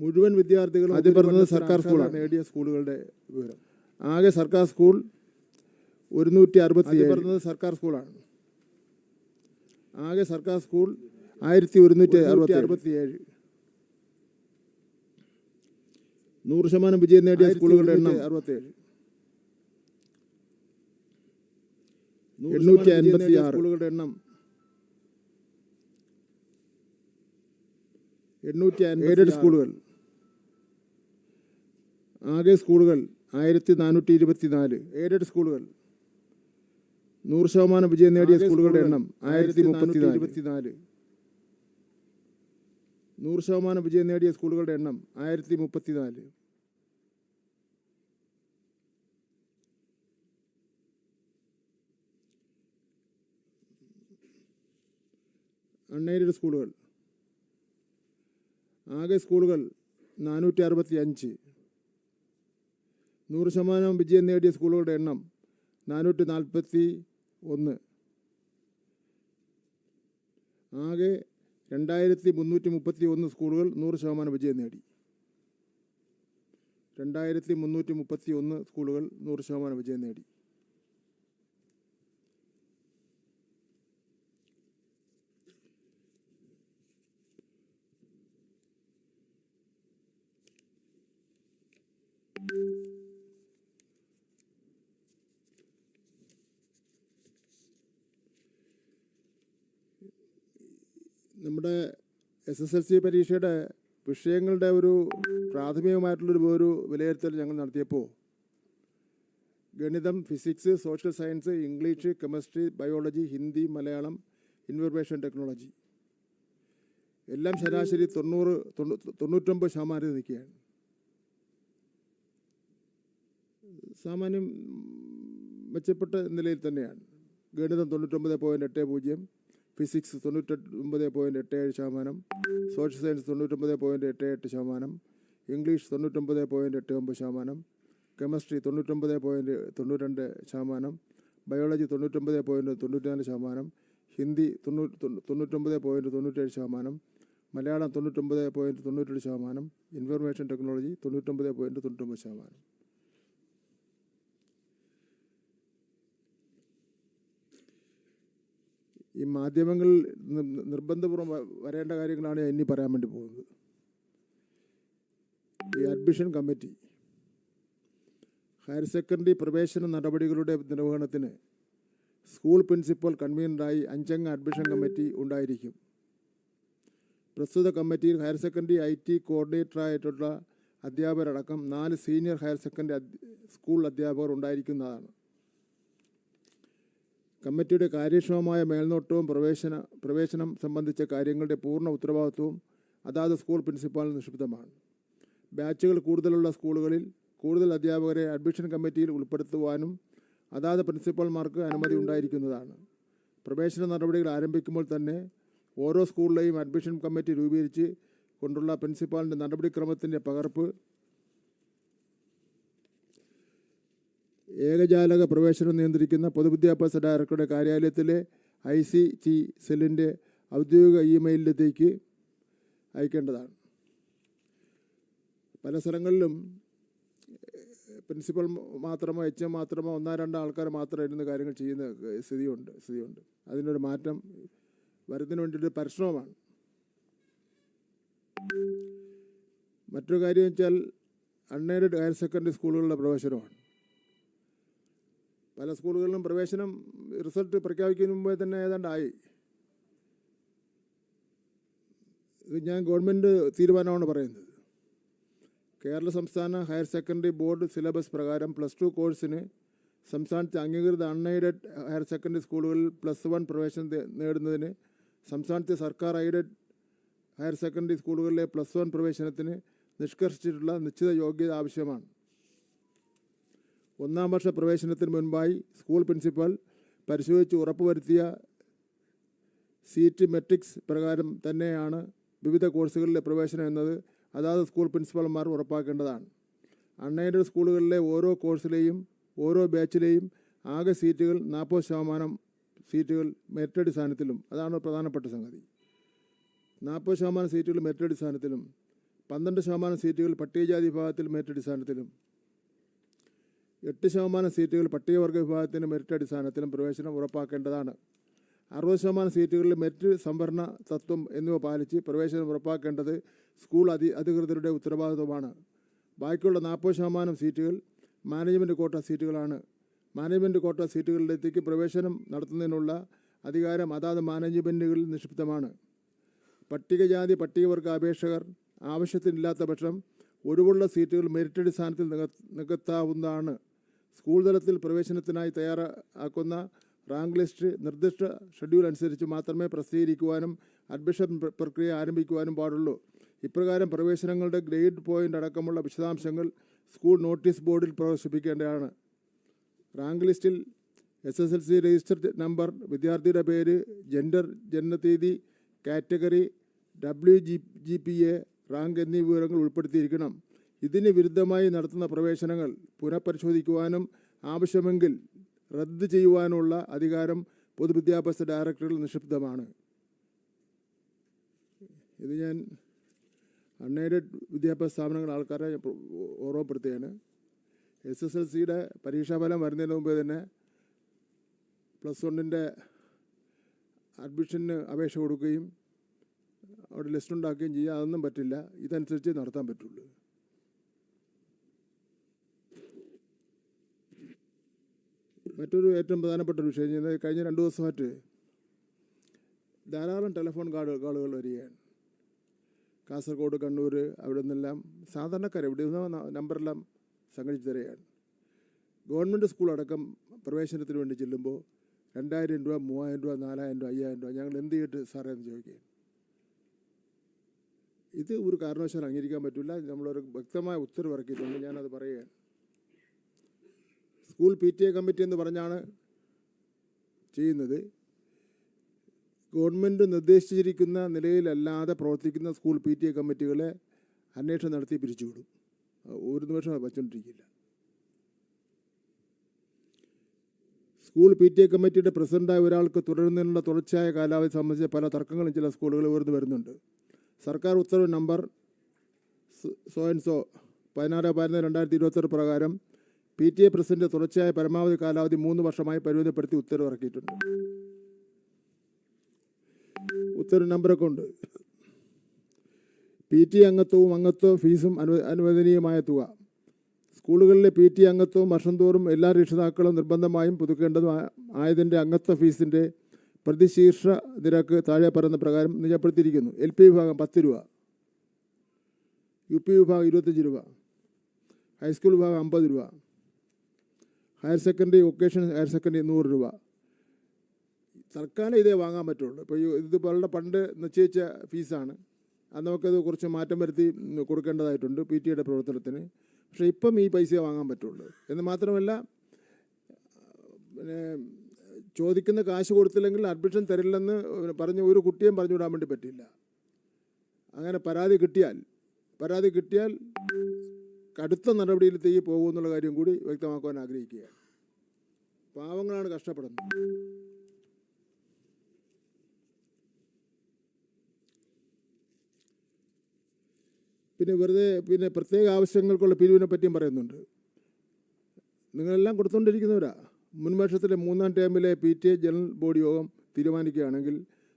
മുഴുവൻ വിദ്യാർത്ഥികളും ആദ്യം പറഞ്ഞത് സർക്കാർ സ്കൂളാണ്. നേടിയ സ്കൂളുകളുടെ വിവരം. ആകെ സർക്കാർ സ്കൂൾ ഒരുന്നൂറ്റി അറുപത്തി പറഞ്ഞത് സർക്കാർ സ്കൂളാണ്. ആകെ സർക്കാർ സ്കൂൾ ആയിരത്തി ഒരുന്നൂറ്റി അറുപത്തി അറുപത്തി ഏഴ് നൂറ് ശതമാനം വിജയം നേടിയ സ്കൂളുകളുടെ എണ്ണം അറുപത്തേഴ് എണ്ണൂറ്റി അൻപത്തി ആറ് സ്കൂളുകളുടെ എണ്ണം എണ്ണൂറ്റി എയ്ഡഡ് സ്കൂളുകൾ. ആകെ സ്കൂളുകൾ ആയിരത്തി നാനൂറ്റി ഇരുപത്തി നാല് എയ്ഡഡ് സ്കൂളുകൾ. നൂറ് ശതമാനം വിജയം നേടിയ സ്കൂളുകളുടെ എണ്ണം ആയിരത്തി മുപ്പത്തി നാല് ഇരുപത്തിനാല് നൂറ് ശതമാനം വിജയം നേടിയ സ്കൂളുകളുടെ എണ്ണം ആയിരത്തി മുപ്പത്തിനാല് അൺഎയ്ഡഡ് സ്കൂളുകൾ. ആകെ സ്കൂളുകൾ നാനൂറ്റി അറുപത്തി അഞ്ച് നൂറ് ശതമാനം വിജയം നേടിയ സ്കൂളുകളുടെ എണ്ണം നാനൂറ്റി നാൽപ്പത്തി ഒന്ന് ആകെ രണ്ടായിരത്തി മുന്നൂറ്റി മുപ്പത്തി ഒന്ന് സ്കൂളുകൾ നൂറ് ശതമാനം വിജയം നേടി. രണ്ടായിരത്തി മുന്നൂറ്റി മുപ്പത്തി ഒന്ന് സ്കൂളുകൾ നൂറ് ശതമാനം വിജയം നേടി. നമ്മുടെ എസ് എസ് എൽ സി പരീക്ഷയുടെ വിഷയങ്ങളുടെ ഒരു പ്രാഥമികമായിട്ടുള്ളൊരു ഒരു വിലയിരുത്തൽ ഞങ്ങൾ നടത്തിയപ്പോൾ ഗണിതം physics social science English chemistry biology Hindi Malayalam information technology. എല്ലാം ശരാശരി തൊണ്ണൂറ് തൊണ്ണൂ- തൊണ്ണൂറ്റൊമ്പത് ശതമാനം നിൽക്കുകയാണ്. സാമാന്യം മെച്ചപ്പെട്ട നിലയിൽ തന്നെയാണ്. ഗണിതം തൊണ്ണൂറ്റൊമ്പത് പോയിന്റ് എട്ട് പൂജ്യം ഫിസിക്സ് തൊണ്ണൂറ്റൊമ്പത് പോയിന്റ് എട്ട് ഏഴ് ശതമാനം സോഷ്യൽ സയൻസ് തൊണ്ണൂറ്റൊമ്പത് പോയിന്റ് എട്ട് എട്ട് ശതമാനം ഇംഗ്ലീഷ് തൊണ്ണൂറ്റൊമ്പത് പോയിന്റ് എട്ട് ഒമ്പത് ശതമാനം കെമിസ്ട്രി തൊണ്ണൂറ്റൊമ്പത് പോയിന്റ് തൊണ്ണൂറ്റിരണ്ട് ശതമാനം ബയോളജി തൊണ്ണൂറ്റൊമ്പത് പോയിന്റ് തൊണ്ണൂറ്റിനാല് ശതമാനം ഹിന്ദി തൊണ്ണൂറ്റി തൊണ്ണൂ- തൊണ്ണൂറ്റൊമ്പത് പോയിന്റ് തൊണ്ണൂറ്റേഴ് ശതമാനം മലയാളം തൊണ്ണൂറ്റൊമ്പത് പോയിന്റ് തൊണ്ണൂറ്റേഴ് ശതമാനം ഇൻഫർമേഷൻ ടെക്നോളജി തൊണ്ണൂറ്റൊമ്പത് പോയിന്റ് തൊണ്ണൂറ്റൊമ്പത് ശതമാനം. ഈ മാധ്യമങ്ങളിൽ നിർബന്ധപൂർവം വരേണ്ട കാര്യങ്ങളാണ് ഞാൻ ഇനി പറയാൻ വേണ്ടി പോകുന്നത്. ഈ അഡ്മിഷൻ കമ്മിറ്റി ഹയർ സെക്കൻഡറി പ്രവേശന നടപടികളുടെ നിർവഹണത്തിന് സ്കൂൾ പ്രിൻസിപ്പൽ കൺവീനറായി അഞ്ചംഗ അഡ്മിഷൻ കമ്മിറ്റി ഉണ്ടായിരിക്കും. പ്രസ്തുത കമ്മിറ്റിയിൽ ഹയർ സെക്കൻഡറി ഐ ടി കോർഡിനേറ്ററായിട്ടുള്ള അധ്യാപകരടക്കം നാല് സീനിയർ ഹയർ സെക്കൻഡറി സ്കൂൾ അധ്യാപകർ ഉണ്ടായിരിക്കുന്നതാണ്. കമ്മിറ്റിയുടെ കാര്യക്ഷമമായ മേൽനോട്ടവും പ്രവേശന പ്രവേശനം സംബന്ധിച്ച കാര്യങ്ങളുടെ പൂർണ ഉത്തരവാദിത്വവും അതാത് സ്കൂൾ പ്രിൻസിപ്പാളിന് നിക്ഷിപ്തമാണ്. ബാച്ചുകൾ കൂടുതലുള്ള സ്കൂളുകളിൽ കൂടുതൽ അധ്യാപകരെ അഡ്മിഷൻ കമ്മിറ്റിയിൽ ഉൾപ്പെടുത്തുവാനും അതാത് പ്രിൻസിപ്പൽമാർക്ക് അനുമതി ഉണ്ടായിരിക്കുന്നതാണ്. പ്രവേശന നടപടികൾ ആരംഭിക്കുമ്പോൾ തന്നെ ഓരോ സ്കൂളിലെയും അഡ്മിഷൻ കമ്മിറ്റി രൂപീകരിച്ച് കൊണ്ടുള്ള പ്രിൻസിപ്പാളിന്റെ നടപടിക്രമത്തിന്റെ പകർപ്പ് ഏകജാലക പ്രവേശനം നിയന്ത്രിക്കുന്ന പൊതുവിദ്യാഭ്യാസ ഡയറക്ടറുടെ കാര്യാലയത്തിലെ ഐ സി ടി സെല്ലിന്റെ ഔദ്യോഗിക ഇമെയിലിലേക്ക് അയക്കേണ്ടതാണ്. പല സ്ഥലങ്ങളിലും പ്രിൻസിപ്പൽ മാത്രമോ എച്ച് എം മാത്രമോ ഒന്നോ രണ്ടോ ആൾക്കാർ മാത്രമേ ഇരുന്ന് കാര്യങ്ങൾ ചെയ്യുന്ന സ്ഥിതിയുണ്ട് സ്ഥിതിയുണ്ട്. അതിനൊരു മാറ്റം വരുന്നതിന് വേണ്ടിയിട്ട് പരിശ്രമമാണ്. മറ്റൊരു കാര്യം വെച്ചാൽ അൺഎയ്ഡഡ് ഹയർ സെക്കൻഡറി സ്കൂളുകളുടെ പ്രവേശനമാണ്. പല സ്കൂളുകളിലും പ്രവേശനം റിസൾട്ട് പ്രഖ്യാപിക്കുന്ന മുമ്പേ തന്നെ ഏതാണ്ടായി ഇത് ഞാൻ ഗവൺമെന്റ് തീരുമാനമാണ് പറയുന്നത്. കേരള സംസ്ഥാന ഹയർ സെക്കൻഡറി ബോർഡ് സിലബസ് പ്രകാരം പ്ലസ് ടു കോഴ്സിന് സംസ്ഥാനത്തെ അംഗീകൃത അൺഎയ്ഡഡ് ഹയർ സെക്കൻഡറി സ്കൂളുകളിൽ പ്ലസ് വൺ പ്രവേശനം നേടുന്നതിന് സംസ്ഥാനത്തെ സർക്കാർ എയ്ഡഡ് ഹയർ സെക്കൻഡറി സ്കൂളുകളിലെ പ്ലസ് വൺ പ്രവേശനത്തിന് നിഷ്കർഷിച്ചിട്ടുള്ള നിശ്ചിത യോഗ്യത ആവശ്യമാണ്. ഒന്നാം വർഷ പ്രവേശനത്തിന് മുൻപായി സ്കൂൾ പ്രിൻസിപ്പൽ പരിശോധിച്ച് ഉറപ്പുവരുത്തിയ സീറ്റ് മെട്രിക്സ് പ്രകാരം തന്നെയാണ് വിവിധ കോഴ്സുകളിലെ പ്രവേശനം എന്നത് അതാത് സ്കൂൾ പ്രിൻസിപ്പൽമാർ ഉറപ്പാക്കേണ്ടതാണ്. അൺഎയ്ഡഡ് സ്കൂളുകളിലെ ഓരോ കോഴ്സിലെയും ഓരോ ബാച്ചിലെയും ആകെ സീറ്റുകൾ നാൽപ്പത് ശതമാനം സീറ്റുകൾ മെറിറ്റ് അടിസ്ഥാനത്തിലും അതാണ് പ്രധാനപ്പെട്ട സംഗതി. നാൽപ്പത് ശതമാനം സീറ്റുകൾ മെറിറ്റ് അടിസ്ഥാനത്തിലും പന്ത്രണ്ട് ശതമാനം സീറ്റുകൾ പട്ടികജാതി വിഭാഗത്തിൽ മെറിറ്റ് അടിസ്ഥാനത്തിലും എട്ട് ശതമാനം സീറ്റുകൾ പട്ടികവർഗ വിഭാഗത്തിന് മെറിറ്റ് അടിസ്ഥാനത്തിലും പ്രവേശനം ഉറപ്പാക്കേണ്ടതാണ്. അറുപത് ശതമാനം സീറ്റുകളിൽ മെറിറ്റ് സംവരണ തത്വം എന്നിവ പാലിച്ച് പ്രവേശനം ഉറപ്പാക്കേണ്ടത് സ്കൂൾ അധി അധികൃതരുടെ ഉത്തരവാദിത്വമാണ്. ബാക്കിയുള്ള നാൽപ്പത് ശതമാനം സീറ്റുകൾ മാനേജ്മെന്റ് കോട്ട സീറ്റുകളാണ്. മാനേജ്മെന്റ് കോട്ട സീറ്റുകളിലേക്ക് പ്രവേശനം നടത്തുന്നതിനുള്ള അധികാരം അതാത് മാനേജ്മെന്റുകളിൽ നിക്ഷിപ്തമാണ്. പട്ടികജാതി പട്ടികവർഗ അപേക്ഷകർ ആവശ്യത്തിനില്ലാത്ത പക്ഷം ഒഴിവുള്ള സീറ്റുകൾ മെറിറ്റ് അടിസ്ഥാനത്തിൽ നിക നികത്താവുന്നതാണ്. സ്കൂൾ തലത്തിൽ പ്രവേശനത്തിനായി തയ്യാറാക്കുന്ന റാങ്ക് ലിസ്റ്റ് നിർദ്ദിഷ്ട ഷെഡ്യൂൾ അനുസരിച്ച് മാത്രമേ പ്രസിദ്ധീകരിക്കുവാനും അഡ്മിഷൻ പ്രക്രിയ ആരംഭിക്കുവാനും പാടുള്ളൂ. ഇപ്രകാരം പ്രവേശനങ്ങളുടെ ഗ്രേഡ് പോയിന്റ് അടക്കമുള്ള വിശദാംശങ്ങൾ സ്കൂൾ നോട്ടീസ് ബോർഡിൽ പ്രദർശിപ്പിക്കേണ്ടതാണ്. റാങ്ക് ലിസ്റ്റിൽ S S L C register number വിദ്യാർത്ഥിയുടെ പേര് gender ജനനതീയതി category W G G P A rank എന്നീ വിവരങ്ങൾ ഉൾപ്പെടുത്തിയിരിക്കണം. ഇതിന് വിരുദ്ധമായി നടത്തുന്ന പ്രവേശനങ്ങൾ പുനഃപരിശോധിക്കുവാനും ആവശ്യമെങ്കിൽ റദ്ദ് ചെയ്യുവാനുള്ള അധികാരം പൊതുവിദ്യാഭ്യാസ ഡയറക്ടറിൽ നിക്ഷിപ്തമാണ്. ഇത് ഞാൻ അൺഎയ്ഡഡ് വിദ്യാഭ്യാസ സ്ഥാപനങ്ങൾ ആൾക്കാരെ ഓർമ്മപ്പെടുത്തുകയാണ്. എസ് എസ് എൽ സിയുടെ പരീക്ഷാഫലം വരുന്നതിന് മുമ്പ് തന്നെ പ്ലസ് വണ്ണിന്റെ അഡ്മിഷന് അപേക്ഷ കൊടുക്കുകയും അവിടെ ലിസ്റ്റ് ഉണ്ടാക്കുകയും ചെയ്യുക അതൊന്നും പറ്റില്ല. ഇതനുസരിച്ച് നടത്താൻ പറ്റുള്ളൂ. മറ്റൊരു ഏറ്റവും പ്രധാനപ്പെട്ട ഒരു വിഷയം കഴിഞ്ഞ രണ്ട് ദിവസമായിട്ട് ധാരാളം ടെലിഫോൺ കാർഡ് കാളുകൾ വരികയാണ്. കാസർഗോഡ് കണ്ണൂർ അവിടെ നിന്നെല്ലാം സാധാരണക്കാർ ഇവിടെ നിന്ന് നമ്പറെല്ലാം സംഘടിച്ച് തരികയാണ്. ഗവൺമെന്റ് സ്കൂൾ അടക്കം പ്രവേശനത്തിന് വേണ്ടി ചെല്ലുമ്പോൾ രണ്ടായിരം രൂപ മൂവായിരം രൂപ നാലായിരം രൂപ അയ്യായിരം രൂപ ഞങ്ങൾ എന്ത് ചെയ്തിട്ട് സാറേ എന്ന് ചോദിക്കുകയാണ്. ഇത് ഒരു കാരണവശാലും അംഗീകരിക്കാൻ പറ്റില്ല. നമ്മളൊരു വ്യക്തമായ ഉത്തരവ് ഇറക്കിയിട്ടുണ്ട്. ഞാനത് പറയുകയാണ്. School P T A committee എന്ന് പറഞ്ഞാണ് ചെയ്യുന്നത്. ഗവൺമെന്റ് നിർദ്ദേശിച്ചിരിക്കുന്ന നിലയിലല്ലാതെ പ്രവർത്തിക്കുന്ന സ്കൂൾ പി ടി എ കമ്മിറ്റികളെ അന്വേഷണം നടത്തി പിരിച്ചുവിടും ഒരു നിമിഷം വച്ചുകൊണ്ടിരിക്കില്ല സ്കൂൾ പി ടി എ കമ്മിറ്റിയുടെ പ്രസിഡന്റായ ഒരാൾക്ക് തുടരുന്നതിനുള്ള തുടർച്ചയായ കാലാവധി സംബന്ധിച്ച പല തർക്കങ്ങളും ചില സ്കൂളുകളിൽ ഉയർന്നു വരുന്നുണ്ട്. സർക്കാർ ഉത്തരവ് നമ്പർ സോ- ആൻഡ് സോ പതിനാറ് പതിനൊന്ന് രണ്ടായിരത്തി ഇരുപത്തൊരു പ്രകാരം പി ടി എ പ്രസിഡന്റ് തുടർച്ചയായ പരമാവധി കാലാവധി മൂന്ന് വർഷമായി പരിമിതപ്പെടുത്തി ഉത്തരവിറക്കിയിട്ടുണ്ട് ഉത്തരവ് നമ്പറൊക്കെ ഉണ്ട്. പി ടി അംഗത്വവും അംഗത്വ ഫീസും അനു അനുവദനീയമായ തുക. സ്കൂളുകളിലെ പി ടി അംഗത്വവും വർഷം തോറും എല്ലാ രക്ഷിതാക്കളും നിർബന്ധമായും പുതുക്കേണ്ടതും ആയതിന്റെ അംഗത്വ ഫീസിന്റെ പ്രതിശീർഷ നിരക്ക് താഴെ പറയുന്ന പ്രകാരം നിജപ്പെടുത്തിയിരിക്കുന്നു. എൽ പി വിഭാഗം പത്ത് രൂപ. യു പി വിഭാഗം ഇരുപത്തഞ്ച് രൂപ. ഹൈസ്കൂൾ വിഭാഗം അമ്പത് രൂപ. Higher secondary vocational higher secondary നൂറ് രൂപ. സർക്കാരിന് ഇതേ വാങ്ങാൻ പറ്റുള്ളൂ. ഇപ്പോൾ ഇത് വളരെ പണ്ട് നിശ്ചയിച്ച ഫീസാണ്. അത് നമുക്കത് കുറച്ച് മാറ്റം വരുത്തി കൊടുക്കേണ്ടതായിട്ടുണ്ട് പി ടി എയുടെ പ്രവർത്തനത്തിന്. പക്ഷേ ഇപ്പം ഈ പൈസ വാങ്ങാൻ പറ്റുള്ളൂ. എന്ന് മാത്രമല്ല പിന്നെ ചോദിക്കുന്ന കാശ് കൊടുത്തില്ലെങ്കിൽ അഡ്മിഷൻ തരില്ലെന്ന് പറഞ്ഞ് ഒരു കുട്ടിയും പറഞ്ഞു വിടാൻ വേണ്ടി പറ്റില്ല. അങ്ങനെ പരാതി കിട്ടിയാൽ പരാതി കിട്ടിയാൽ കടുത്ത നടപടിയിലേക്ക് പോകുമെന്നുള്ള കാര്യം കൂടി വ്യക്തമാക്കുവാൻ ആഗ്രഹിക്കുകയാണ്. പാവങ്ങളാണ് കഷ്ടപ്പെടുന്നത്. പിന്നെ വെറുതെ പിന്നെ പ്രത്യേക ആവശ്യങ്ങൾക്കുള്ള പിരിവിനെ പറ്റിയും പറയുന്നുണ്ട്. നിങ്ങളെല്ലാം കൊടുത്തുകൊണ്ടിരിക്കുന്നവരാ. മുൻവർഷത്തിലെ മൂന്നാം ടേമിലെ P T A general body യോഗം തീരുമാനിക്കുകയാണെങ്കിൽ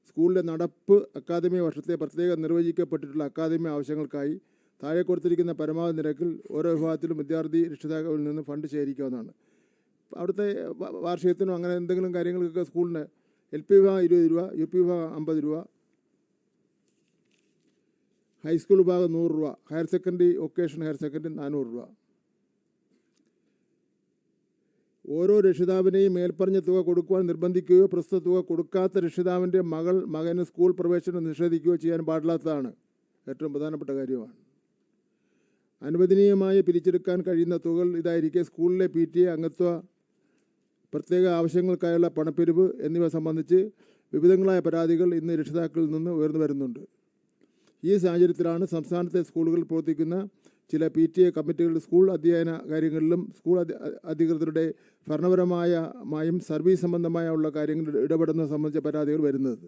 സ്കൂളിലെ നടപ്പ് അക്കാദമി വർഷത്തെ പ്രത്യേക നിർവചിക്കപ്പെട്ടിട്ടുള്ള അക്കാദമി ആവശ്യങ്ങൾക്കായി താഴെ കൊടുത്തിരിക്കുന്ന പരമാവധി നിരക്കിൽ ഓരോ വിഭാഗത്തിലും വിദ്യാർത്ഥി രക്ഷിതാക്കളിൽ നിന്ന് ഫണ്ട് ശേഖരിക്കാവുന്നതാണ്. അവിടുത്തെ വാർഷികത്തിനും അങ്ങനെ എന്തെങ്കിലും കാര്യങ്ങൾക്കൊക്കെ സ്കൂളിന് എൽ പി വിഭാഗം ഇരുപത് രൂപ യു പി വിഭാഗം അമ്പത് രൂപ ഹൈസ്കൂൾ വിഭാഗം നൂറ് രൂപ higher secondary vocation higher secondary നാനൂറ് രൂപ. ഓരോ രക്ഷിതാവിനെയും മേൽപ്പറഞ്ഞ തുക കൊടുക്കുവാൻ നിർബന്ധിക്കുകയോ പ്രസ്തുത തുക കൊടുക്കാത്ത രക്ഷിതാവിന്റെ മകൾ മകന് സ്കൂൾ പ്രവേശനം നിഷേധിക്കുകയോ ചെയ്യാൻ പാടില്ലാത്തതാണ് ഏറ്റവും പ്രധാനപ്പെട്ട കാര്യമാണ്. അനുവദനീയമായി പിരിച്ചെടുക്കാൻ കഴിയുന്ന തുകകൾ ഇതായിരിക്കെ സ്കൂളിലെ പി ടി എ അംഗത്വ പ്രത്യേക ആവശ്യങ്ങൾക്കായുള്ള പണപ്പിരിവ് എന്നിവ സംബന്ധിച്ച് വിവിധങ്ങളായ പരാതികൾ ഇന്ന് രക്ഷിതാക്കളിൽ നിന്ന് ഉയർന്നു വരുന്നുണ്ട്. ഈ സാഹചര്യത്തിലാണ് സംസ്ഥാനത്തെ സ്കൂളുകളിൽ പ്രവർത്തിക്കുന്ന ചില പി ടി എ കമ്മിറ്റികൾ സ്കൂൾ അധ്യയന കാര്യങ്ങളിലും സ്കൂൾ അധികൃതരുടെ ഭരണപരമായും മായും സർവീസ് സംബന്ധമായ ഉള്ള കാര്യങ്ങളിൽ ഇടപെടുന്നത് സംബന്ധിച്ച പരാതികൾ വരുന്നത്.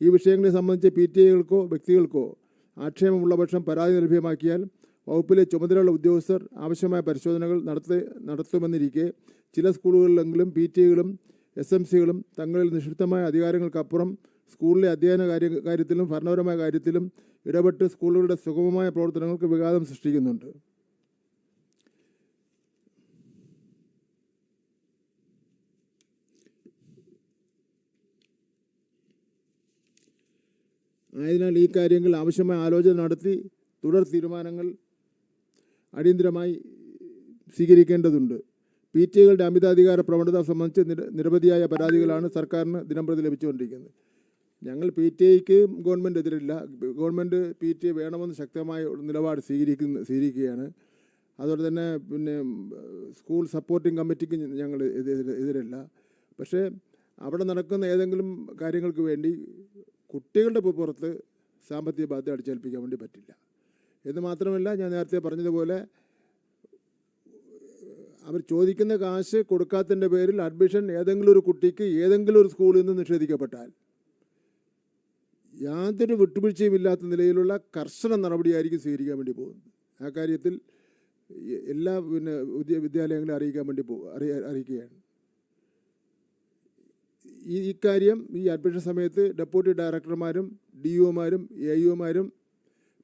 ഈ വിഷയങ്ങളെ സംബന്ധിച്ച് പി ടി എകൾക്കോ വ്യക്തികൾക്കോ ആക്ഷേപമുള്ള പക്ഷം പരാതി ലഭ്യമാക്കിയാൽ വകുപ്പിലെ ചുമതലയുള്ള ഉദ്യോഗസ്ഥർ ആവശ്യമായ പരിശോധനകൾ നടത്തി നടത്തുമെന്നിരിക്കെ ചില സ്കൂളുകളിലെങ്കിലും പി ടി എകളും എസ് എം സികളും തങ്ങളിൽ നിക്ഷിപ്തമായ അധികാരങ്ങൾക്കപ്പുറം സ്കൂളിലെ അധ്യയന കാര്യ കാര്യത്തിലും ഭരണപരമായ കാര്യത്തിലും ഇടപെട്ട് സ്കൂളുകളുടെ സുഗമമായ പ്രവർത്തനങ്ങൾക്ക് വിഘാതം സൃഷ്ടിക്കുന്നുണ്ട്. ആയതിനാൽ ഈ കാര്യങ്ങൾ ആവശ്യമായ ആലോചന നടത്തി തുടർ തീരുമാനങ്ങൾ അടിയന്തരമായി സ്വീകരിക്കേണ്ടതുണ്ട്. പി ടി എകളുടെ അമിതാധികാര പ്രവണത സംബന്ധിച്ച് നിര- നിരവധിയായ പരാതികളാണ് സർക്കാരിന് ദിനംപ്രതി ലഭിച്ചുകൊണ്ടിരിക്കുന്നത്. ഞങ്ങൾ പി ടി ഐക്ക് ഗവൺമെന്റ് എതിരില്ല ഗവൺമെന്റ് പി ടി ഐ വേണമെന്ന് ശക്തമായ ഒരു നിലപാട് സ്വീകരിക്കുന്ന സ്വീകരിക്കുകയാണ്. അതുപോലെ തന്നെ പിന്നെ സ്കൂൾ സപ്പോർട്ടിംഗ് കമ്മിറ്റിക്ക് ഞങ്ങൾ എതിരല്ല. പക്ഷേ അവിടെ നടക്കുന്ന ഏതെങ്കിലും കാര്യങ്ങൾക്ക് വേണ്ടി കുട്ടികളുടെ പുറത്ത് സാമ്പത്തിക ബാധ്യത അടിച്ചേൽപ്പിക്കാൻ വേണ്ടി പറ്റില്ല. എന്ന് മാത്രമല്ല ഞാൻ നേരത്തെ പറഞ്ഞതുപോലെ അവർ ചോദിക്കുന്ന കാശ് കൊടുക്കാത്തതിന്റെ പേരിൽ അഡ്മിഷൻ ഏതെങ്കിലും ഒരു കുട്ടിക്ക് ഏതെങ്കിലും ഒരു സ്കൂളിൽ നിന്ന് നിഷേധിക്കപ്പെട്ടാൽ യാതൊരു വിട്ടുവീഴ്ചയും ഇല്ലാത്ത നിലയിലുള്ള കർശന നടപടിയായിരിക്കും സ്വീകരിക്കാൻ വേണ്ടി പോകുന്നത്. ആ കാര്യത്തിൽ എല്ലാ പിന്നെ വിദ്യ വിദ്യാലയങ്ങളെ അറിയിക്കാൻ വേണ്ടി പോ അറിയ അറിയിക്കുകയാണ്. ഈ ഇക്കാര്യം ഈ അഡ്മിഷൻ സമയത്ത് ഡെപ്യൂട്ടി ഡയറക്ടർമാരും ഡി ഒമാരും എ ഒമാരും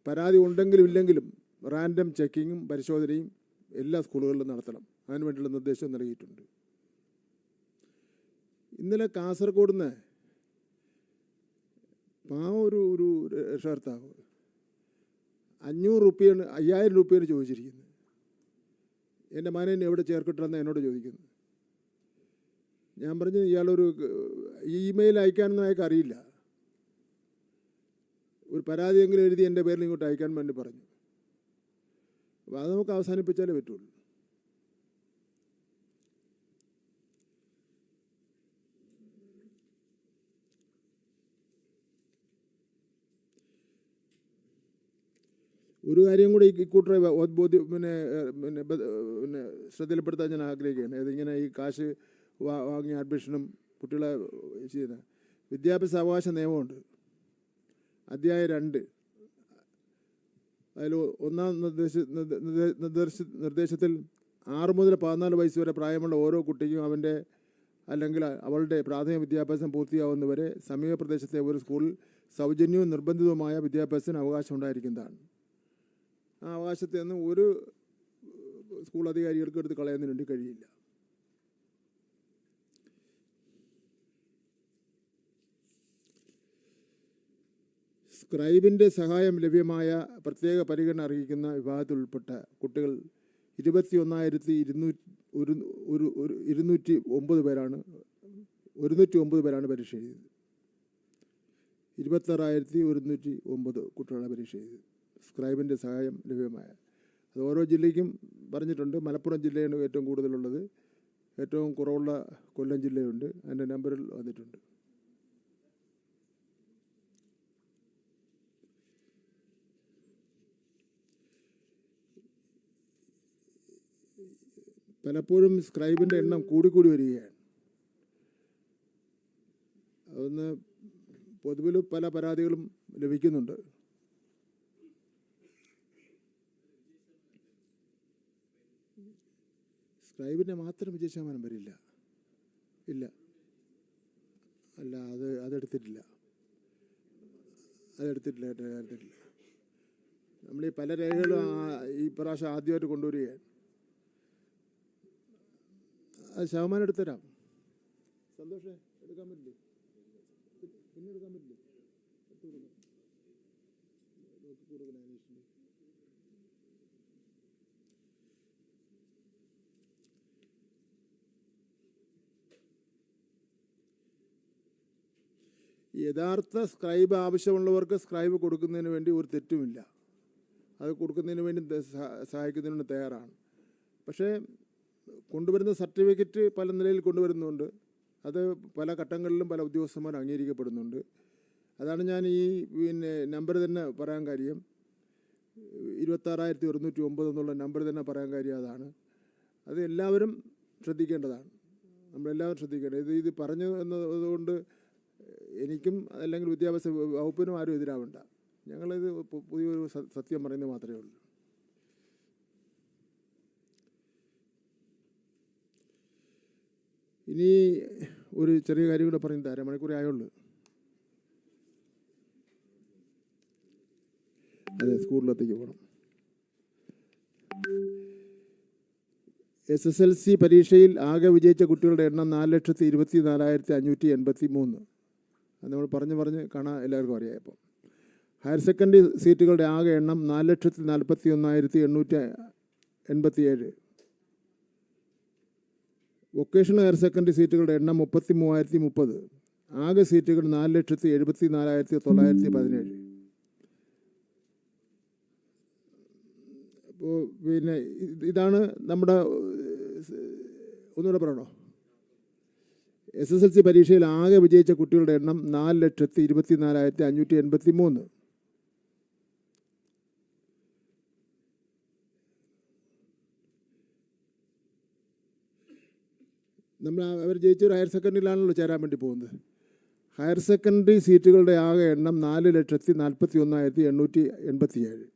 പരാതി ഉണ്ടെങ്കിലും ഇല്ലെങ്കിലും റാൻഡം ചെക്കിങ്ങും പരിശോധനയും എല്ലാ സ്കൂളുകളിലും നടത്തണം. അതിന് വേണ്ടിയുള്ള നിർദ്ദേശം നൽകിയിട്ടുണ്ട്. ഇന്നലെ കാസർഗോഡ് നിന്ന് പാവം ഒരു ഒരു രക്ഷകർത്താവ് അഞ്ഞൂറ് റുപ്യാണ് അയ്യായിരം റുപ്യാണ് ചോദിച്ചിരിക്കുന്നത്. എന്റെ മകനെ എവിടെ ചേർക്കട്ടെന്ന് എന്നോട് ചോദിക്കുന്നു. ഞാൻ പറഞ്ഞു ഇയാളൊരു ഇമെയിൽ അയക്കാനൊന്നും അയാൾക്ക് അറിയില്ല. ഒരു പരാതിയെങ്കിലും എഴുതി എന്റെ പേരിൽ ഇങ്ങോട്ട് അയക്കാൻ വേണ്ടി പറഞ്ഞു. അപ്പോൾ അത് നമുക്ക് അവസാനിപ്പിച്ചാലേ പറ്റുള്ളൂ. ഒരു കാര്യം കൂടി ഈ കൂട്ടറെ പിന്നെ പിന്നെ പിന്നെ ശ്രദ്ധയിൽപ്പെടുത്താൻ ഞാൻ ആഗ്രഹിക്കുകയാണ്. ഇതിങ്ങനെ ഈ കാശ് വാങ്ങിയ അഡ്മിഷനും കുട്ടികളെ ചെയ്യുന്ന വിദ്യാഭ്യാസ അവകാശ നിയമമുണ്ട്. അധ്യായം രണ്ട്. അതിൽ ഒന്നാം നിർദ്ദേശ നിർദ്ദ- നിർദ്ദ- നിർദ്ദേശ നിർദ്ദേശത്തിൽ ആറ് മുതൽ പതിനാല് വയസ്സ് വരെ പ്രായമുള്ള ഓരോ കുട്ടിക്കും അവന്റെ അല്ലെങ്കിൽ അവളുടെ പ്രാഥമിക വിദ്യാഭ്യാസം പൂർത്തിയാവുന്നവരെ സമീപ പ്രദേശത്തെ ഒരു സ്കൂളിൽ സൗജന്യവും നിർബന്ധിതവുമായ വിദ്യാഭ്യാസത്തിന് അവകാശം ഉണ്ടായിരിക്കുന്നതാണ്. ആ അവകാശത്തെ ഒന്നും ഒരു സ്കൂൾ അധികാരികൾക്ക് എടുത്ത് കളയുന്നതിന് വേണ്ടി കഴിയില്ല. സ്ക്രൈബിന്റെ സഹായം ലഭ്യമായ പ്രത്യേക പരിഗണന അർഹിക്കുന്ന വിഭാഗത്തിൽ ഉൾപ്പെട്ട കുട്ടികൾ ഇരുപത്തി ഒന്നായിരത്തി ഇരുന്നൂറ്റി ഒരു ഒരു ഒരു ഇരുന്നൂറ്റി ഒമ്പത് പേരാണ് ഒരുന്നൂറ്റി ഒമ്പത് പേരാണ് പരീക്ഷ എഴുതിയത്. ഇരുപത്താറായിരത്തി ഒരുന്നൂറ്റി ഒമ്പത് കുട്ടികളാണ് പരീക്ഷ എഴുതിയത്. സ്ക്രൈബിന്റെ സഹായം ലഭ്യമായ. അത് ഓരോ ജില്ലയ്ക്കും പറഞ്ഞിട്ടുണ്ട്. മലപ്പുറം ജില്ലയാണ് ഏറ്റവും കൂടുതലുള്ളത്. ഏറ്റവും കുറവുള്ള കൊല്ലം ജില്ലയുണ്ട്. അതിന്റെ നമ്പറിൽ വന്നിട്ടുണ്ട്. പലപ്പോഴും സ്ക്രൈബിന്റെ എണ്ണം കൂടിക്കൂടി വരികയാണ്. അതൊന്ന് പൊതുവിൽ പല പരാതികളും ലഭിക്കുന്നുണ്ട്. സ്ക്രൈബിന്റെ മാത്രം വിജയ ശതമാനം വരില്ല. ഇല്ല. അല്ല അത് അതെടുത്തിട്ടില്ല. അതെടുത്തിട്ടില്ല എടുത്തിട്ടില്ല. നമ്മൾ ഈ പല രേഖകളും ഈ പ്രാവശ്യം ആദ്യമായിട്ട് കൊണ്ടുവരികയാണ്. അത് ശതമാനം എടുത്തരാം സന്തോഷേ എടുക്കാൻ പറ്റില്ലേ? പിന്നെ എടുക്കാൻ പറ്റില്ലേ? യഥാർത്ഥ സ്ക്രൈബ് ആവശ്യമുള്ളവർക്ക് സ്ക്രൈബ് കൊടുക്കുന്നതിന് വേണ്ടി ഒരു തെറ്റുമില്ല. അത് കൊടുക്കുന്നതിന് വേണ്ടി സഹായിക്കുന്നതിന് തയ്യാറാണ്. പക്ഷേ കൊണ്ടുവരുന്ന സർട്ടിഫിക്കറ്റ് പല നിലയിൽ കൊണ്ടുവരുന്നുണ്ട്. അത് പല ഘട്ടങ്ങളിലും പല ഉദ്യോഗസ്ഥന്മാർ അംഗീകരിക്കപ്പെടുന്നുണ്ട്. അതാണ് ഞാൻ ഈ പിന്നെ നമ്പർ തന്നെ പറയാൻ കാര്യം. ഇരുപത്താറായിരത്തി ഒരുന്നൂറ്റി ഒമ്പത് എന്നുള്ള നമ്പർ തന്നെ പറയാൻ കാര്യം അതാണ്. അത് എല്ലാവരും ശ്രദ്ധിക്കേണ്ടതാണ്. നമ്മളെല്ലാവരും ശ്രദ്ധിക്കേണ്ടത്. ഇത് ഇത് പറഞ്ഞു എന്നതുകൊണ്ട് എനിക്കും അല്ലെങ്കിൽ വിദ്യാഭ്യാസ വകുപ്പിനും ആരും എതിരാവണ്ട. ഞങ്ങളിത് പുതിയൊരു സത്യം പറയുന്നത് മാത്രമേ ഉള്ളൂ. ഇനി ഒരു ചെറിയ കാര്യം കൂടെ പറയുന്നത് അരമണിക്കൂറേ ആയുള്ളൂ. അതെ സ്കൂളിലത്തേക്ക് പോകണം. എസ് എസ് എൽ സി പരീക്ഷയിൽ ആകെ വിജയിച്ച കുട്ടികളുടെ എണ്ണം നാല് ലക്ഷത്തി ഇരുപത്തി നാലായിരത്തി അഞ്ഞൂറ്റി എൺപത്തി മൂന്ന് അത് നമ്മൾ പറഞ്ഞ് പറഞ്ഞ് കാണാൻ എല്ലാവർക്കും അറിയാം ഹയർ സെക്കൻഡറി സീറ്റുകളുടെ ആകെ എണ്ണം നാല് ലക്ഷത്തി നാൽപ്പത്തി ഒന്നായിരത്തി എണ്ണൂറ്റി എൺപത്തി ഏഴ് വൊക്കേഷണൽ ഹയർ സെക്കൻഡറി സീറ്റുകളുടെ എണ്ണം മുപ്പത്തി മൂവായിരത്തി മുപ്പത് ആകെ സീറ്റുകൾ നാല് ലക്ഷത്തി എഴുപത്തി നാലായിരത്തി തൊള്ളായിരത്തി പതിനേഴ് അപ്പോൾ പിന്നെ ഇതാണ് നമ്മുടെ ഒന്നുകൂടെ പറയണോ? എസ് എസ് എൽ സി പരീക്ഷയിൽ ആകെ വിജയിച്ച കുട്ടികളുടെ എണ്ണം നാല് ലക്ഷത്തി ഇരുപത്തി നാലായിരത്തി അഞ്ഞൂറ്റി എൺപത്തി മൂന്ന് നമ്മൾ അവർ ജയിച്ചൊരു ഹയർ സെക്കൻഡറിയിലാണല്ലോ ചേരാൻ വേണ്ടി പോകുന്നത്. ഹയർ സെക്കൻഡറി സീറ്റുകളുടെ ആകെ എണ്ണം നാല് ലക്ഷത്തി നാൽപ്പത്തി ഒന്നായിരത്തി എണ്ണൂറ്റി എൺപത്തി ഏഴ്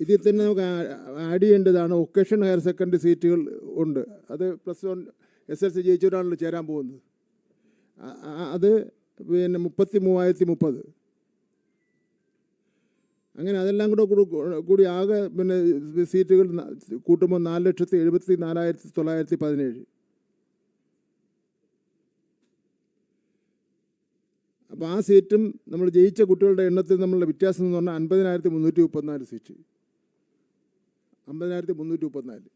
ഇതിൽ തന്നെ നമുക്ക് ആഡ് ചെയ്യേണ്ടതാണ് ഒക്കേഷൻ ഹയർ സെക്കൻഡറി സീറ്റുകൾ ഉണ്ട്. അത് plus one S L C ജയിച്ചവരാണല്ലോ ചേരാൻ പോകുന്നത്. അത് പിന്നെ മുപ്പത്തി മൂവായിരത്തി മുപ്പത്. അങ്ങനെ അതെല്ലാം കൂടെ കൂടി- ആകെ പിന്നെ സീറ്റുകൾ കൂട്ടുമ്പോൾ നാല് ലക്ഷത്തി എഴുപത്തി നാലായിരത്തി തൊള്ളായിരത്തി പതിനേഴ്. അപ്പോൾ ആ സീറ്റും നമ്മൾ ജയിച്ച കുട്ടികളുടെ എണ്ണത്തിൽ നമ്മളുടെ വ്യത്യാസം എന്ന് പറഞ്ഞാൽ അൻപതിനായിരത്തി മുന്നൂറ്റി മുപ്പത്തിനാല് സീറ്റ്. അമ്പതിനായിരത്തി മുന്നൂറ്റി മുപ്പത്തിനാല്.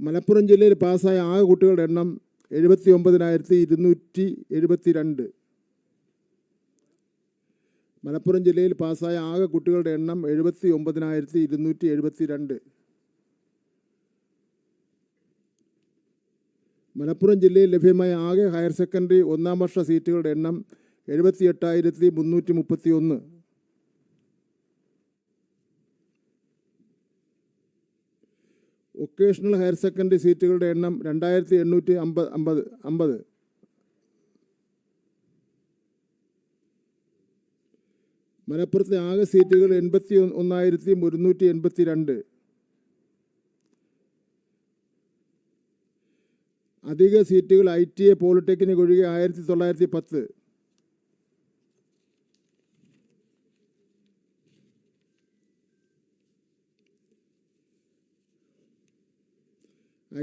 മലപ്പുറം ജില്ലയിൽ പാസ്സായ ആകെ കുട്ടികളുടെ എണ്ണം എഴുപത്തി ഒമ്പതിനായിരത്തി ഇരുന്നൂറ്റി എഴുപത്തി രണ്ട് മലപ്പുറം ജില്ലയിൽ പാസ്സായ ആകെ കുട്ടികളുടെ എണ്ണം എഴുപത്തി ഒമ്പതിനായിരത്തി ഇരുന്നൂറ്റി എഴുപത്തി രണ്ട് മലപ്പുറം ജില്ലയിൽ ലഭ്യമായ ആകെ ഹയർ സെക്കൻഡറി ഒന്നാം വർഷ സീറ്റുകളുടെ എണ്ണം എഴുപത്തി എട്ടായിരത്തി മുന്നൂറ്റി മുപ്പത്തി ഒന്ന് വൊക്കേഷണൽ ഹയർ സെക്കൻഡറി സീറ്റുകളുടെ എണ്ണം രണ്ടായിരത്തി എണ്ണൂറ്റി അമ്പത് അമ്പത് അമ്പത്. മലപ്പുറത്തെ ആകെ സീറ്റുകൾ എൺപത്തി ഒന്നായിരത്തി ഒരുന്നൂറ്റി എൺപത്തി രണ്ട് അധിക സീറ്റുകൾ ഐ ടി എ പോളിടെക്നിക് ഒഴികെ ആയിരത്തി തൊള്ളായിരത്തി പത്ത്.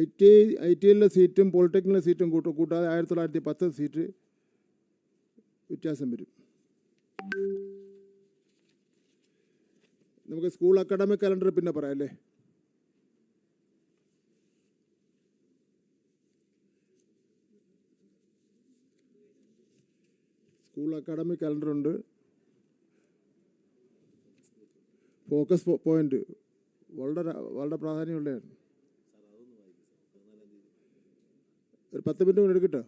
I T I I T എല്ലിലെ സീറ്റും പോളിടെക്നിക്കിലെ സീറ്റും കൂട്ടും കൂട്ടാതെ ആയിരത്തി തൊള്ളായിരത്തി പത്ത് സീറ്റ് വ്യത്യാസം വരും. നമുക്ക് സ്കൂൾ അക്കാഡമിക് കലണ്ടർ പിന്നെ പറയാം അല്ലേ സ്കൂൾ അക്കാഡമിക് കലണ്ടർ ഉണ്ട് ഫോക്കസ് പോയിന്റ് വളരെ വളരെ പ്രാധാന്യമുള്ളതാണ്. ഒരു പത്ത് മിനിറ്റ് മുന്നേ എടുക്കട്ടോ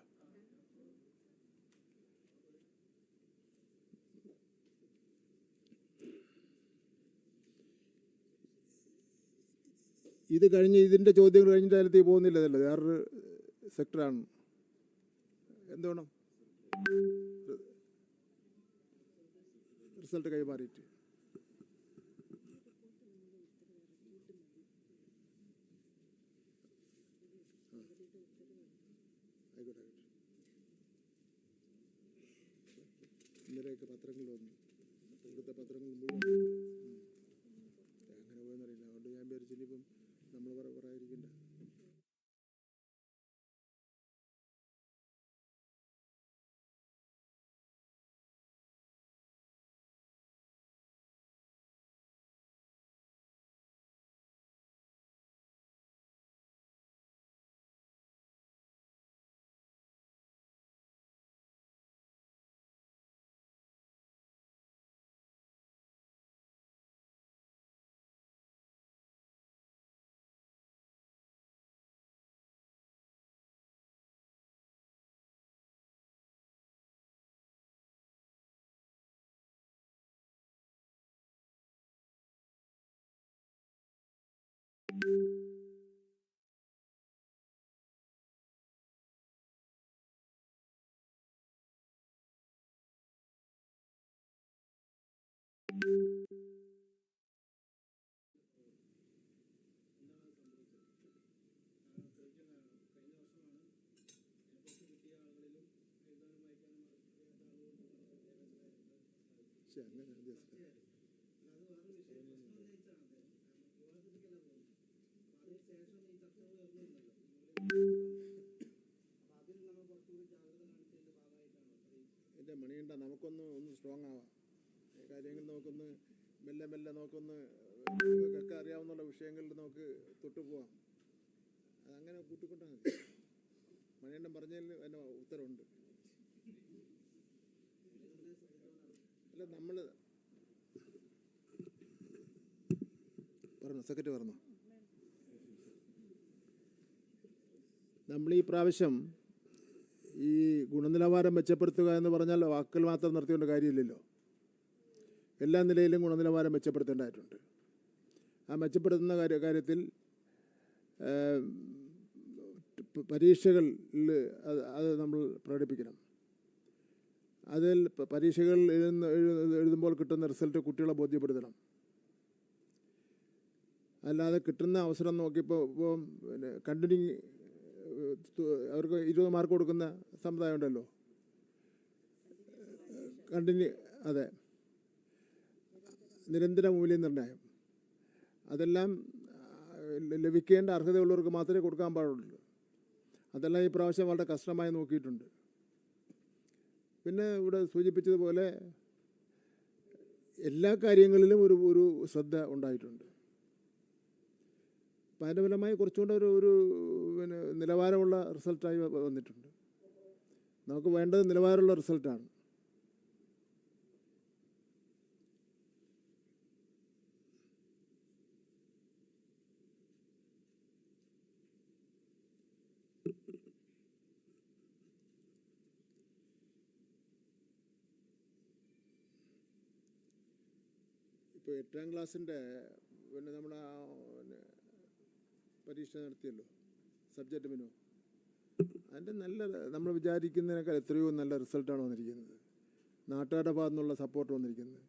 ഇത് കഴിഞ്ഞ് ഇതിന്റെ ചോദ്യങ്ങൾ കഴിഞ്ഞിട്ട് അതിലത്തേക്ക് പോകുന്നില്ല അതല്ല വേറൊരു സെക്ടറാണ്. എന്തുവേണം റിസൾട്ട് കൈമാറിയിട്ട്. ഇന്നലെയൊക്കെ പത്രങ്ങൾ വന്നു. ഇവിടുത്തെ പത്രങ്ങൾ മുഴുവൻ. അങ്ങനെ പോയെന്നറിയില്ല. അതുകൊണ്ട് ഞാൻ വിചാരിച്ചില്ല ഇനിയിപ്പം നമ്മൾ പറയാതിരിക്കണ്ട. പക്ഷെ അങ്ങനെ എന്റെ മണിയുണ്ട നമുക്കൊന്ന് ഒന്ന് സ്ട്രോങ് ആവാം. കാര്യങ്ങൾ നമുക്കൊന്ന് മെല്ലെ മെല്ലെ നമുക്കൊന്ന് നിങ്ങൾക്കൊക്കെ അറിയാവുന്ന വിഷയങ്ങളിൽ നമുക്ക് തൊട്ടുപോവാം അതങ്ങനെ കൂട്ടിക്കൊണ്ടാൽ മതി. മണിയണ്ണം പറഞ്ഞതിൽ അതിന് ഉത്തരവുണ്ട്. അല്ല നമ്മൾ പറഞ്ഞു സെക്രട്ടറി പറഞ്ഞു? നമ്മൾ ഈ പ്രാവശ്യം ഈ ഗുണനിലവാരം മെച്ചപ്പെടുത്തുക എന്ന് പറഞ്ഞാൽ വാക്കുകൾ മാത്രം നിർത്തിക്കൊണ്ട് കാര്യമില്ലല്ലോ. എല്ലാ നിലയിലും ഗുണനിലവാരം മെച്ചപ്പെടുത്തേണ്ടതായിട്ടുണ്ട്. ആ മെച്ചപ്പെടുത്തുന്ന കാര്യ കാര്യത്തിൽ പരീക്ഷകളിൽ അത് നമ്മൾ പ്രകടിപ്പിക്കണം. അതിൽ പരീക്ഷകൾ എഴുതുന്ന എഴുതുമ്പോൾ കിട്ടുന്ന റിസൾട്ട് കുട്ടികളെ ബോധ്യപ്പെടുത്തണം. അല്ലാതെ കിട്ടുന്ന അവസരം നോക്കിയപ്പോൾ ഇപ്പോൾ പിന്നെ കണ്ടിന്യൂ അവർക്ക് ഇരുപത് മാർക്ക് കൊടുക്കുന്ന സമ്പ്രദായം ഉണ്ടല്ലോ. കണ്ടിന്യൂ അതെ. നിരന്തര മൂല്യനിർണയം. അതെല്ലാം ലഭിക്കേണ്ട അർഹതയുള്ളവർക്ക് മാത്രമേ കൊടുക്കാൻ പാടുള്ളൂ. അതെല്ലാം ഈ പ്രാവശ്യം വളരെ കഷ്ടമായി നോക്കിയിട്ടുണ്ട്. പിന്നെ ഇവിടെ സൂചിപ്പിച്ചതുപോലെ എല്ലാ കാര്യങ്ങളിലും ഒരു ഒരു ശ്രദ്ധ ഉണ്ടായിട്ടുണ്ട്. അപ്പം അതിന്റെ കുറച്ചുകൂടെ ഒരു ഒരു പിന്നെ നിലവാരമുള്ള റിസൾട്ടായി വന്നിട്ടുണ്ട്. നമുക്ക് വേണ്ടത് നിലവാരമുള്ള റിസൾട്ടാണ്. ഇപ്പോൾ എട്ടാം ക്ലാസ്സിന്റെ പിന്നെ നമ്മൾ പരീക്ഷ നടത്തിയല്ലോ സബ്ജക്റ്റ് മെനു അതിന്റെ നല്ല നമ്മൾ വിചാരിക്കുന്നതിനേക്കാൾ എത്രയോ നല്ല റിസൾട്ടാണ് വന്നിരിക്കുന്നത്. നാട്ടുകാരുടെ ഭാഗത്തു നിന്നുള്ള സപ്പോർട്ട് വന്നിരിക്കുന്നത്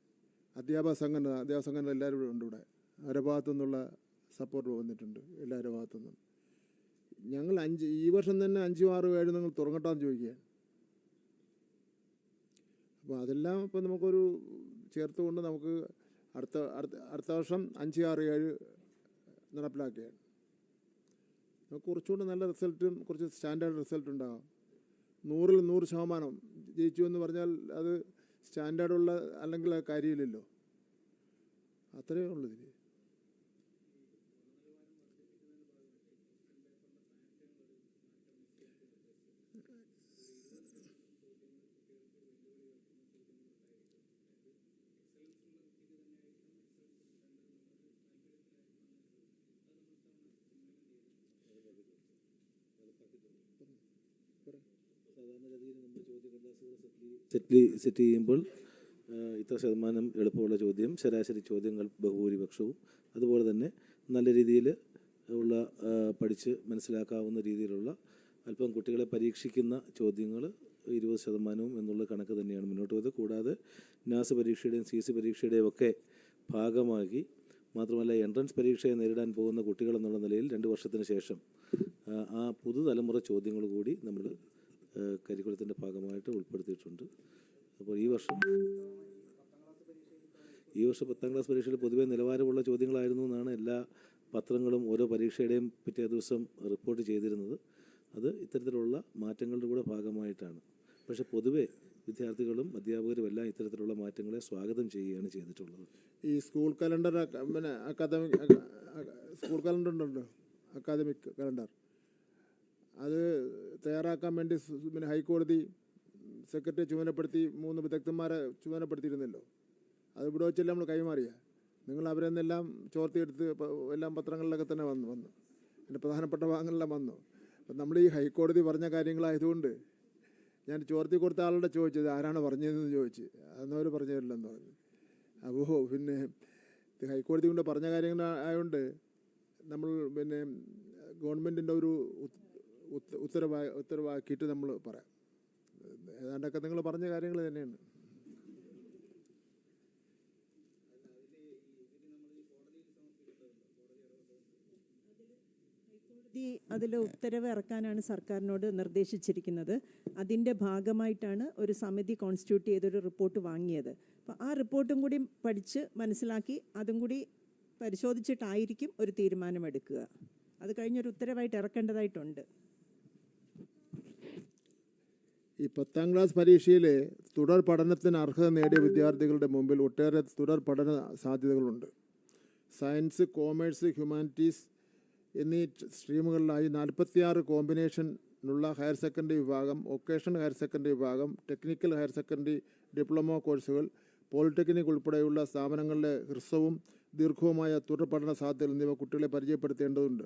അധ്യാപക സംഘടന അധ്യാപക സംഘടന എല്ലാവരും ഉണ്ട് ഇവിടെ. അവരുടെ ഭാഗത്തു നിന്നുള്ള സപ്പോർട്ട് വന്നിട്ടുണ്ട് എല്ലാവരുടെ ഭാഗത്തു നിന്നും ഞങ്ങൾ അഞ്ച് ഈ വർഷം തന്നെ അഞ്ചും ആറും ഏഴും നിങ്ങൾ തുറങ്ങട്ടാന്ന് ചോദിക്കുകയാണ്. അപ്പോൾ അതെല്ലാം ഇപ്പോൾ നമുക്കൊരു ചേർത്തുകൊണ്ട് നമുക്ക് അടുത്ത അടുത്ത വർഷം അഞ്ച് ആറ് ഏഴ് നടപ്പിലാക്കുകയാണ് നമുക്ക് കുറച്ചുകൂടി നല്ല റിസൾട്ടും കുറച്ച് സ്റ്റാൻഡേർഡ് റിസൾട്ട് ഉണ്ടാകും നൂറിൽ നൂറ് ശതമാനം ജയിച്ചു എന്ന് പറഞ്ഞാൽ അത് സ്റ്റാൻഡേർഡുള്ള അല്ലെങ്കിൽ കാര്യമില്ലല്ലോ അത്രയേ ഉള്ളൂ ഇതിൽ സാധാരണഗതിയിൽ ചോദ്യകടലാസുകൾ സെറ്റ് സെറ്റ് ചെയ്യുമ്പോൾ ഇത്ര ശതമാനം എളുപ്പമുള്ള ചോദ്യം ശരാശരി ചോദ്യങ്ങൾ ബഹുഭൂരിപക്ഷവും. അതുപോലെ തന്നെ നല്ല രീതിയിൽ ഉള്ള പഠിച്ച് മനസ്സിലാക്കാവുന്ന രീതിയിലുള്ള അല്പം കുട്ടികളെ പരീക്ഷിക്കുന്ന ചോദ്യങ്ങൾ ഇരുപത് ശതമാനവും എന്നുള്ള കണക്ക് തന്നെയാണ് മുന്നോട്ട് പോയത്. കൂടാതെ നാസ് പരീക്ഷയുടെയും സി സി പരീക്ഷയുടെയും ഒക്കെ ഭാഗമാക്കി മാത്രമല്ല എൻട്രൻസ് പരീക്ഷയെ നേരിടാൻ പോകുന്ന കുട്ടികൾ എന്നുള്ള നിലയിൽ രണ്ട് വർഷത്തിന് ശേഷം ആ, പുതുതലമുറ ചോദ്യങ്ങൾ കൂടി നമ്മൾ കരിക്കുളത്തിന്റെ ഭാഗമായിട്ട് ഉൾപ്പെടുത്തിയിട്ടുണ്ട്. അപ്പോൾ ഈ വർഷം ഈ വർഷം പത്താം ക്ലാസ് പരീക്ഷയിൽ പൊതുവേ നിലവാരമുള്ള ചോദ്യങ്ങളായിരുന്നു എന്നാണ് എല്ലാ പത്രങ്ങളും ഓരോ പരീക്ഷയുടെയും പിറ്റേ ദിവസം റിപ്പോർട്ട് ചെയ്തിരുന്നത്. അത് ഇത്തരത്തിലുള്ള മാറ്റങ്ങളുടെ കൂടെ ഭാഗമായിട്ടാണ്. പക്ഷേ പൊതുവേ വിദ്യാർത്ഥികളും അധ്യാപകരും എല്ലാം ഇത്തരത്തിലുള്ള മാറ്റങ്ങളെ സ്വാഗതം ചെയ്യുകയാണ് ചെയ്തിട്ടുള്ളത്. ഈ സ്കൂൾ കലണ്ടർ പിന്നെ അക്കാദമിക് സ്കൂൾ കലണ്ടർ ഉണ്ടല്ലോ? Academic calendar. അത് തയ്യാറാക്കാൻ വേണ്ടി പിന്നെ ഹൈക്കോടതി സെക്രട്ടറി ചുമതലപ്പെടുത്തി മൂന്ന് വിദഗ്ധന്മാരെ ചുമതലപ്പെടുത്തിയിരുന്നല്ലോ. അത് ഇവിടെ വെച്ചെല്ലാം നമ്മൾ കൈമാറിയ? നിങ്ങൾ അവരെ നിന്നെല്ലാം ചോർത്തിയെടുത്ത് എല്ലാം പത്രങ്ങളിലൊക്കെ തന്നെ വന്നു വന്നു. എന്റെ പ്രധാനപ്പെട്ട ഭാഗങ്ങളെല്ലാം വന്നു. അപ്പം നമ്മൾ ഈ ഹൈക്കോടതി പറഞ്ഞ കാര്യങ്ങളായതുകൊണ്ട് ഞാൻ ചോർത്തി കൊടുത്ത ആളുടെ ചോദിച്ചത് ആരാണ് പറഞ്ഞതെന്ന് ചോദിച്ച്. അന്നവർ പറഞ്ഞു തരില്ലെന്ന് പറഞ്ഞു. അപ്പോൾ പിന്നെ ഹൈക്കോടതി കൊണ്ട് പറഞ്ഞ കാര്യങ്ങൾ ആയതുകൊണ്ട് നമ്മൾ പിന്നെ ഗവൺമെന്റിന്റെ ഒരു ഉത്ത- ഉത്ത- ഉത്തരവാ ഉത്തരവാക്കിയിട്ട് നമ്മൾ പറയാം. ഏതാണ്ടൊക്കെ നിങ്ങൾ പറഞ്ഞ കാര്യങ്ങൾ തന്നെയാണ്. കോടതി ഉത്തരവ് ഇറക്കാനാണ് സർക്കാരിനോട് നിർദ്ദേശിച്ചിരിക്കുന്നത്. അതിന്റെ ഭാഗമായിട്ടാണ് ഒരു സമിതി കോൺസ്റ്റിറ്റ്യൂട്ട് ചെയ്തൊരു റിപ്പോർട്ട് വാങ്ങിയത്. അപ്പോൾ ആ റിപ്പോർട്ടും കൂടി പഠിച്ച് മനസ്സിലാക്കി അതും കൂടി പരിശോധിച്ചിട്ടായിരിക്കും ഒരു തീരുമാനമെടുക്കുക. അത് കഴിഞ്ഞൊരു ഉത്തരവായിട്ട് ഇറക്കേണ്ടതായിട്ടുണ്ട്. ഈ പത്താം ക്ലാസ് പരീക്ഷയിൽ തുടർ പഠനത്തിന് അർഹത നേടിയ വിദ്യാർത്ഥികളുടെ മുമ്പിൽ ഒട്ടേറെ തുടർ പഠന സാധ്യതകളുണ്ട്. സയൻസ് കോമേഴ്സ് ഹ്യൂമാനിറ്റീസ് എന്നീ സ്ട്രീമുകളിലായി നാൽപ്പത്തിയാറ് കോമ്പിനേഷനുള്ള ഹയർ സെക്കൻഡറി വിഭാഗം വൊക്കേഷണൽ ഹയർ സെക്കൻഡറി വിഭാഗം ടെക്നിക്കൽ ഹയർ സെക്കൻഡറി ഡിപ്ലോമ കോഴ്സുകൾ പോളിടെക്നിക് ഉൾപ്പെടെയുള്ള സ്ഥാപനങ്ങളിലെ ഹ്രസ്വവും ദീർഘവുമായ തുടർപഠന പഠന സാധ്യതകൾ എന്നിവ കുട്ടികളെ പരിചയപ്പെടുത്തേണ്ടതുണ്ട്.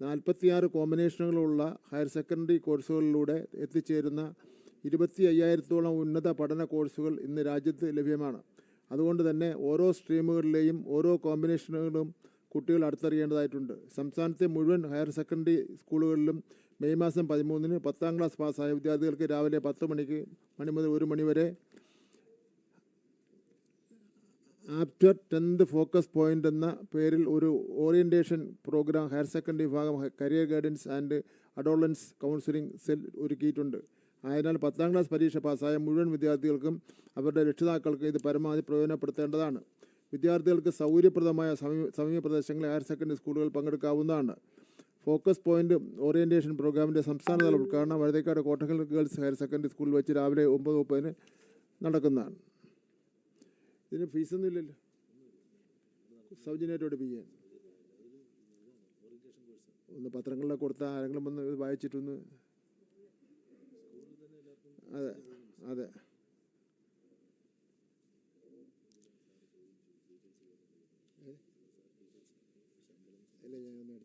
നാൽപ്പത്തിയാറ് കോമ്പിനേഷനുകളുള്ള ഹയർ സെക്കൻഡറി കോഴ്സുകളിലൂടെ എത്തിച്ചേരുന്ന ഇരുപത്തി അയ്യായിരത്തോളം ഉന്നത പഠന കോഴ്സുകൾ ഇന്ന് രാജ്യത്ത് ലഭ്യമാണ്. അതുകൊണ്ട് തന്നെ ഓരോ സ്ട്രീമുകളിലെയും ഓരോ കോമ്പിനേഷനുകളും കുട്ടികൾ അടുത്തറിയേണ്ടതായിട്ടുണ്ട്. സംസ്ഥാനത്തെ മുഴുവൻ ഹയർ സെക്കൻഡറി സ്കൂളുകളിലും മെയ് മാസം പതിമൂന്നിന് പത്താം ക്ലാസ് പാസ്സായ വിദ്യാർത്ഥികൾക്ക് രാവിലെ പത്ത് മണിക്ക് മണി മുതൽ ഒരു മണി വരെ ആഫ്റ്റർ ടെൻത്ത് ഫോക്കസ് പോയിന്റ് എന്ന പേരിൽ ഒരു ഓറിയന്റേഷൻ പ്രോഗ്രാം ഹയർ സെക്കൻഡറി വിഭാഗം career guidance and adolescent counselling cell ഒരുക്കിയിട്ടുണ്ട്. ആയതിനാൽ പത്താം ക്ലാസ് പരീക്ഷ പാസ്സായ മുഴുവൻ വിദ്യാർത്ഥികൾക്കും അവരുടെ രക്ഷിതാക്കൾക്കും ഇത് പരമാവധി പ്രയോജനപ്പെടുത്തേണ്ടതാണ്. വിദ്യാർത്ഥികൾക്ക് സൗകര്യപ്രദമായ സമീപ സമീപ പ്രദേശങ്ങളിൽ ഹയർ സെക്കൻഡറി സ്കൂളുകൾ പങ്കെടുക്കാവുന്നതാണ്. ഫോക്കസ് പോയിന്റ് ഓറിയന്റേഷൻ പ്രോഗ്രാമിന്റെ സംസ്ഥാനതല ഉദ്ഘാടനം Vazhuthacaud Kottakkal girls higher secondary സ്കൂളിൽ വെച്ച് രാവിലെ ഒമ്പത് മുപ്പതിന് നടക്കുന്നതാണ്. ഇതിന് ഫീസൊന്നും ഇല്ലല്ലോ. സൗജന്യമായിട്ട് പഠിപ്പിക്കാൻ. ഒന്ന് പത്രങ്ങളിലൊക്കെ കൊടുത്താൽ ആരെങ്കിലും വന്ന് ഇത് വായിച്ചിട്ടൊന്ന് അതെ അതെ. അല്ല ഞാനൊന്ന്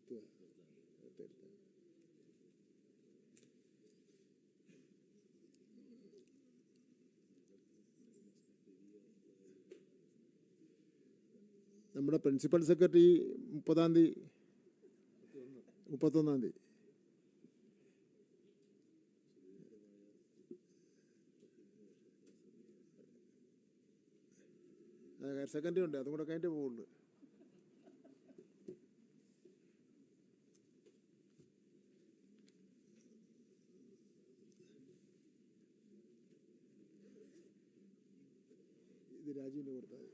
നമ്മുടെ പ്രിൻസിപ്പൽ സെക്രട്ടറി മുപ്പതാം തീയതി മുപ്പത്തൊന്നാം തീയതി ഹയർ സെക്കൻഡറി ഉണ്ട് അതും കൂടെ കഴിഞ്ഞിട്ട് പോവുള്ളൂ. ഇത് രാജീവിന് കൊടുത്താൽ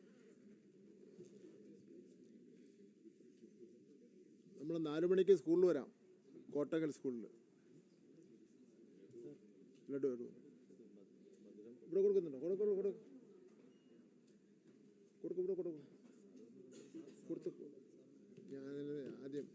നമ്മൾ നാല് മണിക്ക് സ്കൂളിൽ വരാം. കോട്ടകൽ സ്കൂളിൽ ലഡു ലഡു. ഇവിടെ കൊടുക്കുന്നുണ്ടോ? കൊടുക്കും കൊടുക്കും കൊടുക്കും. ഇവിടെ കൊടുക്കും. കൊടുത്തു ഞാൻ ആദ്യം